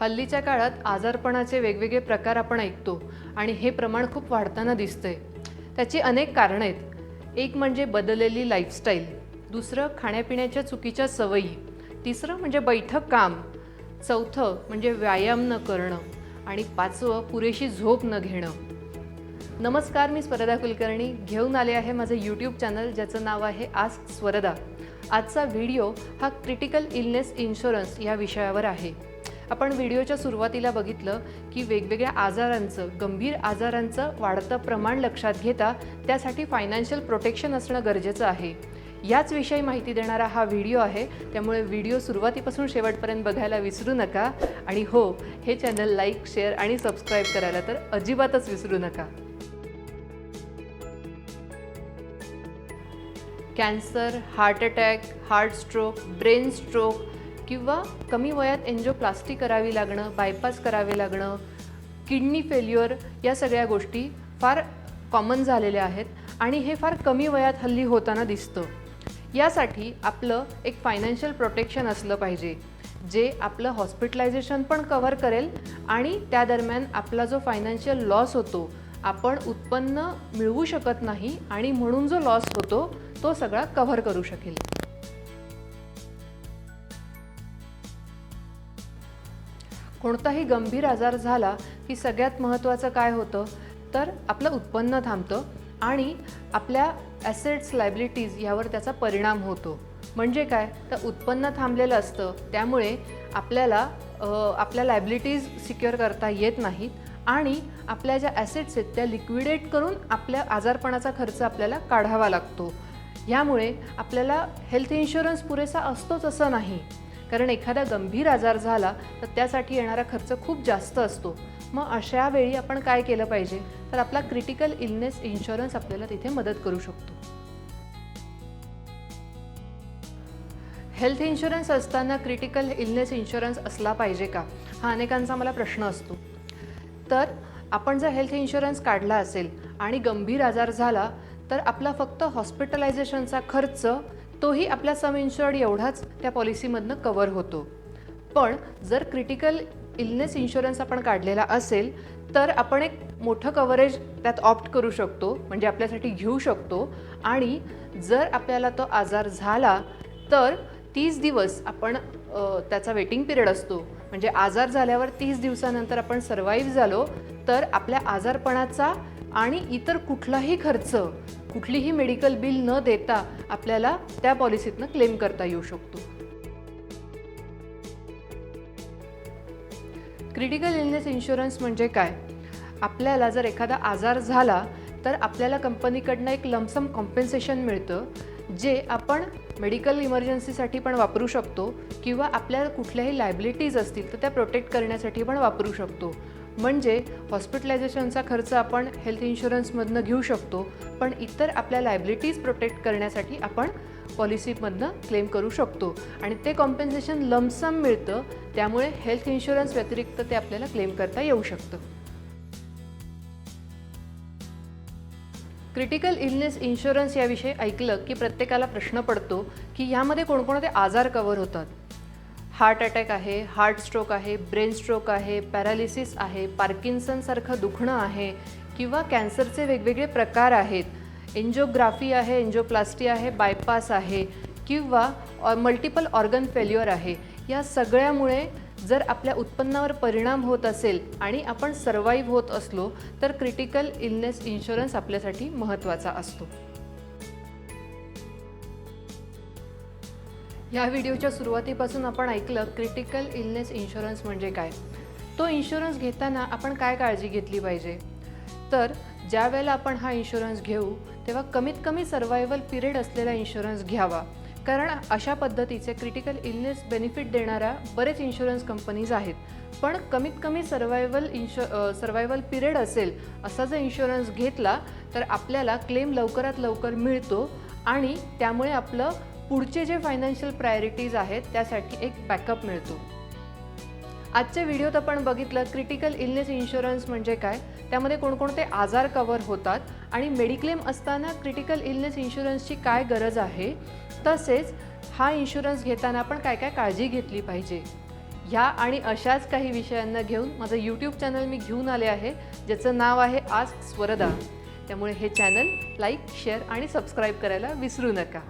हल्लीच्या काळात आजारपणाचे वेगवेगळे प्रकार आपण ऐकतो आणि हे प्रमाण खूप वाढताना दिसतंय. त्याची अनेक कारणं आहेत. एक म्हणजे बदललेली लाईफस्टाईल दुसरं खाण्यापिण्याच्या चुकीच्या सवयी. तिसरं म्हणजे बैठक काम. चौथं म्हणजे व्यायाम न करणं. आणि पाचवं पुरेशी झोप न घेणं. नमस्कार मी स्वरदा कुलकर्णी. घेऊन आले आहे माझं यूट्यूब चॅनल ज्याचं नाव आहे आस्क स्वरदा आजचा व्हिडिओ हा क्रिटिकल इलनेस इन्शुरन्स या विषयावर आहे. आपण व्हिडिओच्या सुरुवातीला बघितलं की वेगवेगळ्या आजारांचं गंभीर आजारांचं वाढतं प्रमाण लक्षात घेता त्यासाठी फायनान्शियल प्रोटेक्शन असणं गरजेचं आहे. याच विषयी माहिती देणारा हा व्हिडिओ आहे. त्यामुळे व्हिडिओ सुरुवातीपासून शेवटपर्यंत बघायला विसरू नका. आणि हो हे चॅनल लाईक शेअर आणि सबस्क्राईब करायला तर अजिबातच विसरू नका. Cancer heart attack heart stroke brain stroke किंवा कमी वयात एन्जिओप्लास्टी करावी लागणं बायपास करावे लागणं किडनी फेल्युअर या सगळ्या गोष्टी फार कॉमन झालेल्या आहेत आणि हे फार कमी वयात हल्ली होताना दिसतं. यासाठी आपलं एक फायनान्शियल प्रोटेक्शन असलं पाहिजे जे आपलं हॉस्पिटलायझेशन पण कव्हर करेल आणि त्या दरम्यान आपला जो फायनान्शियल लॉस होतो आपण उत्पन्न मिळवू शकत नाही आणि म्हणून जो लॉस होतो तो सगळा कव्हर करू शकेल. कोणताही गंभीर आजार झाला की सगळ्यात महत्त्वाचं काय होतं? तर आपलं उत्पन्न थांबतं आणि आपल्या ॲसेट्स लायबिलिटीज यावर त्याचा परिणाम होतो. म्हणजे काय? तर उत्पन्न थांबलेलं असतं. त्यामुळे आपल्याला आपल्या लायबिलिटीज सिक्युअर करता येत नाहीत आणि आपल्या ज्या ॲसेट्स आहेत त्या लिक्विडेट करून आपल्या आजारपणाचा खर्च आपल्याला काढावा लागतो. यामुळे आपल्याला हेल्थ इन्शुरन्स पुरेसा असतोच असं नाही. कारण एखादा गंभीर आजार झाला तर त्यासाठी येणारा खर्च खूप जास्त असतो. मग अशा वेळी आपण काय केलं पाहिजे? तर आपला क्रिटिकल इलनेस इन्शुरन्स आपल्याला तिथे मदत करू शकतो. हेल्थ इन्शुरन्स असताना क्रिटिकल इलनेस इन्शुरन्स असला पाहिजे का? हा अनेकांचा मला प्रश्न असतो. तर आपण जर हेल्थ इन्शुरन्स काढला असेल आणि गंभीर आजार झाला तर आपला फक्त हॉस्पिटलायझेशनचा खर्च तोही आपला सम इन्शुअर्ड एवढाच त्या पॉलिसीमधनं कवर होतो. पण जर क्रिटिकल इलनेस इन्शुरन्स आपण काढलेला असेल तर आपण एक मोठं कव्हरेज त्यात ऑप्ट करू शकतो म्हणजे आपल्यासाठी घेऊ शकतो. आणि जर आपल्याला तो आजार झाला तर तीस दिवस आपण त्याचा वेटिंग पिरियड असतो. म्हणजे आजार झाल्यावर तीस दिवसानंतर आपण सर्वाईव्ह झालो तर आपल्या आजारपणाचा आणि इतर कुठलाही खर्च कुठलीही मेडिकल बिल न देता आपल्याला त्या पॉलिसीतनं क्लेम करता येऊ शकतो. क्रिटिकल इलनेस इन्शुरन्स म्हणजे काय? आपल्याला जर एखादा आजार झाला तर आपल्याला कंपनीकडनं एक लमसम कॉम्पेन्सेशन मिळतं जे आपण मेडिकल इमर्जन्सीसाठी पण वापरू शकतो किंवा आपल्या कुठल्याही लायबिलिटीज असतील तर त्या प्रोटेक्ट करण्यासाठी पण वापरू शकतो. म्हणजे हॉस्पिटलायझेशनचा खर्च आपण हेल्थ इन्शुरन्समधनं घेऊ शकतो पण इतर आपल्या लायबिलिटीज प्रोटेक्ट करण्यासाठी आपण पॉलिसीमधनं क्लेम करू शकतो. आणि ते कॉम्पेन्सेशन लमसम मिळतं त्यामुळे हेल्थ इन्शुरन्स व्यतिरिक्त ते आपल्याला क्लेम करता येऊ शकतं. क्रिटिकल इलनेस इन्शुरन्स याविषयी ऐकलं की प्रत्येकाला प्रश्न पडतो की यामध्ये कोणकोणते आजार कव्हर होतात. हार्ट अटॅक आहे हार्ट स्ट्रोक आहे ब्रेन स्ट्रोक आहे पॅरालिसिस आहे पार्किन्सनसारखं दुखणं आहे किंवा कॅन्सरचे वेगवेगळे प्रकार आहेत. एन्जिओग्राफी आहे एन्जिओप्लास्टी आहे बायपास आहे किंवा मल्टिपल ऑर्गन फेल्युअर आहे. या सगळ्यामुळे जर आपल्या उत्पन्नावर परिणाम होत असेल आणि आपण सर्वाईव्ह होत असलो तर क्रिटिकल इलनेस इन्शुरन्स आपल्यासाठी महत्त्वाचा असतो. ह्या व्हिडिओच्या सुरुवातीपासून आपण ऐकलं क्रिटिकल इलनेस इन्शुरन्स म्हणजे काय? तो इन्शुरन्स घेताना आपण काय काळजी घेतली पाहिजे? तर ज्या वेळेला आपण हा इन्शुरन्स घेऊ तेव्हा कमीत कमी सर्वायवल पिरियड असलेला इन्शुरन्स घ्यावा. कारण अशा पद्धतीचे क्रिटिकल इलनेस बेनिफिट देणाऱ्या बरेच इन्शुरन्स कंपनीज आहेत. पण कमीत कमी सर्वायवल इन्शु सर्वायवल पिरियड असेल असा जर इन्शुरन्स घेतला तर आपल्याला क्लेम लवकरात लवकर मिळतो आणि त्यामुळे आपलं पुढचे जे फायनान्शियल प्रायोरिटीज आहेत त्यासाठी एक बॅकअप मिळतो. आजच्या व्हिडिओत आपण बघितलं क्रिटिकल इलनेस इन्शुरन्स म्हणजे काय? त्यामध्ये कोणकोणते आजार कव्हर होतात आणि मेडिक्लेम असताना क्रिटिकल इलनेस इन्शुरन्सची काय गरज आहे? तसेच हा इन्शुरन्स घेताना आपण काय काय काळजी घेतली पाहिजे? ह्या आणि अशाच काही विषयांना घेऊन माझं यूट्यूब चॅनल मी घेऊन आले आहे ज्याचं नाव आहे आज स्वरदा. त्यामुळे हे चॅनल लाईक शेअर आणि सबस्क्राईब करायला विसरू नका.